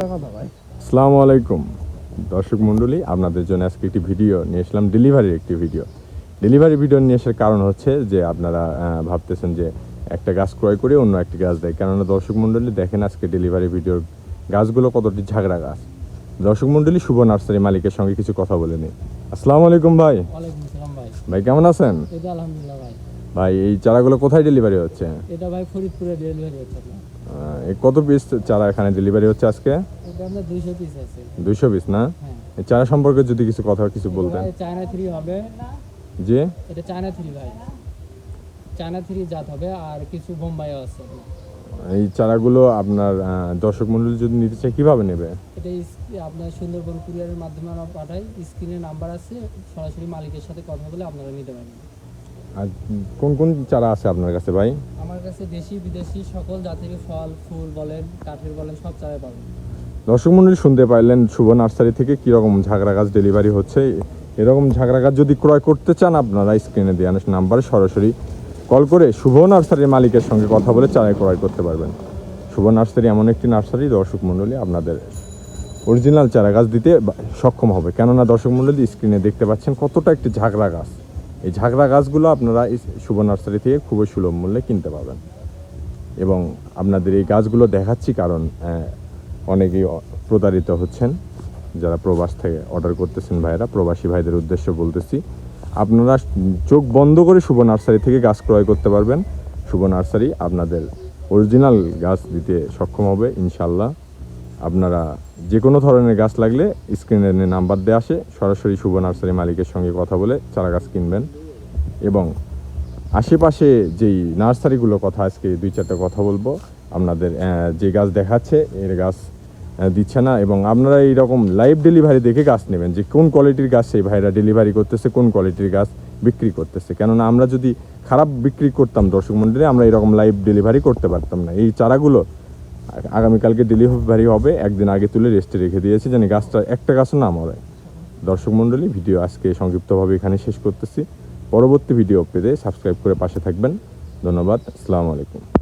আসসালামু আলাইকুম। দর্শক মণ্ডলী আপনাদের জন্য আজকে একটি ভিডিও নিয়ে আসলাম ডেলিভারির একটি ভিডিও। ডেলিভারি ভিডিও নিয়ে আসার কারণ হচ্ছে যে আপনারা ভাবতেছেন যে একটা গাছ ক্রয় করে অন্য একটি গাছ দেয়। কেননা দর্শক মণ্ডলী দেখেন আজকে ডেলিভারি ভিডিওর গাছগুলো কতটি ঝাগড়া গাছ। দর্শক মণ্ডলী শুভ নার্সারি মালিকের সঙ্গে কিছু কথা বলে নিই। আসসালামু আলাইকুম ভাই। ভাই। ভাই কেমন আছেন? ভাই। এই চারাগুলো কোথায় ডেলিভারি হচ্ছে? এটা ভাই ফরিদপুরে ডেলিভারি হচ্ছে কত পিস চারা এখানে ডেলিভারি হচ্ছে আজকে? দুইশো পিস না? হ্যাঁ। এই চারা সম্পর্কে যদি কিছু কথা কিছু বলতেন। চায়না থ্রি হবে। যে এটা চায়না থ্রি ভাই। চায়না থ্রি জাত হবে আর কিছু বোম্বাইও আছে। এই চারাগুলো আপনার দর্শক মন্ডলী যদি নিতে চায় কীভাবে নেবে? এটা আপনার সুন্দরবন কুরিয়ারের মাধ্যমে আমরা পাঠাই। স্ক্রিনে নাম্বার আছে সরাসরি মালিকের সাথে কথা বলে আপনারা নিতে পারবেন। আর কোন কোন চারা আছে আপনার কাছে ভাই? আমার কাছে দেশি, বিদেশি সকল জাতির ফল, ফুল বলেন, কাঠের বলেন, সব চারাই পাবেন। দর্শক মন্ডলী শুনতে পাইলেন শুভ নার্সারি থেকে কীরকম ঝাগড়া গাছ ডেলিভারি হচ্ছে। এরকম ঝাগড়া গাছ যদি ক্রয় করতে চান আপনারা স্ক্রিনে দেওয়া নাম্বারে সরাসরি কল করে শুভ নার্সারির মালিকের সঙ্গে কথা বলে চারা ক্রয় করতে পারবেন। শুভ নার্সারি এমন একটি নার্সারি, দর্শক মন্ডলী আপনাদের অরিজিনাল চারা গাছ দিতে সক্ষম হবে। কেননা দর্শক মন্ডলী স্ক্রিনে দেখতে পাচ্ছেন কতটা একটি ঝাগড়া গাছ। এই ঝাগড়া গাছগুলো আপনারা শুভ নার্সারি থেকে খুবই সুলভ মূল্যে কিনতে পাবেন এবং আপনাদের এই গাছগুলো দেখাচ্ছি কারণ অনেকেই প্রতারিত হচ্ছেন, যারা প্রবাস থেকে অর্ডার করতেছেন ভাইয়েরা, প্রবাসী ভাইদের উদ্দেশ্য বলতেছি। আপনারা চোখ বন্ধ করে শুভ নার্সারি থেকে গাছ ক্রয় করতে পারবেন। শুভ নার্সারি আপনাদের অরিজিনাল গাছ দিতে সক্ষম হবে ইনশাল্লাহ আপনারা যে কোনো ধরনের গাছ লাগলে স্ক্রিনে নাম্বার দেওয়া আসে, সরাসরি শুভ নার্সারি মালিকের সঙ্গে কথা বলে চারা গাছ কিনবেন। এবং আশেপাশে যেই নার্সারিগুলো কথা আজকে দুই চারটা কথা বলব, আপনাদের যে গাছ দেখাচ্ছে এর গাছ দিচ্ছে না। এবং আপনারা এইরকম লাইভ ডেলিভারি দেখে গাছ নেবেন যে কোন কোয়ালিটির গাছ সেই ভাইরা ডেলিভারি করতেছে, কোন কোয়ালিটির গাছ বিক্রি করতেছে। কেননা আমরা যদি খারাপ বিক্রি করতাম দর্শক মন্ডলে, আমরা এরকম লাইভ ডেলিভারি করতে পারতাম না। এই চারাগুলো আগামীকালকে ডেলিভারি হবে। একদিন আগে তুলে রেস্টে রেখে দিয়েছে। যেন গাছটা, একটা গাছও না মরে। দর্শক মণ্ডলী, ভিডিও আজকে সংক্ষিপ্তভাবে এখানে শেষ করতেছি। পরবর্তী ভিডিও পেতে সাবস্ক্রাইব করে পাশে থাকবেন। ধন্যবাদ। আসসালামু আলাইকুম।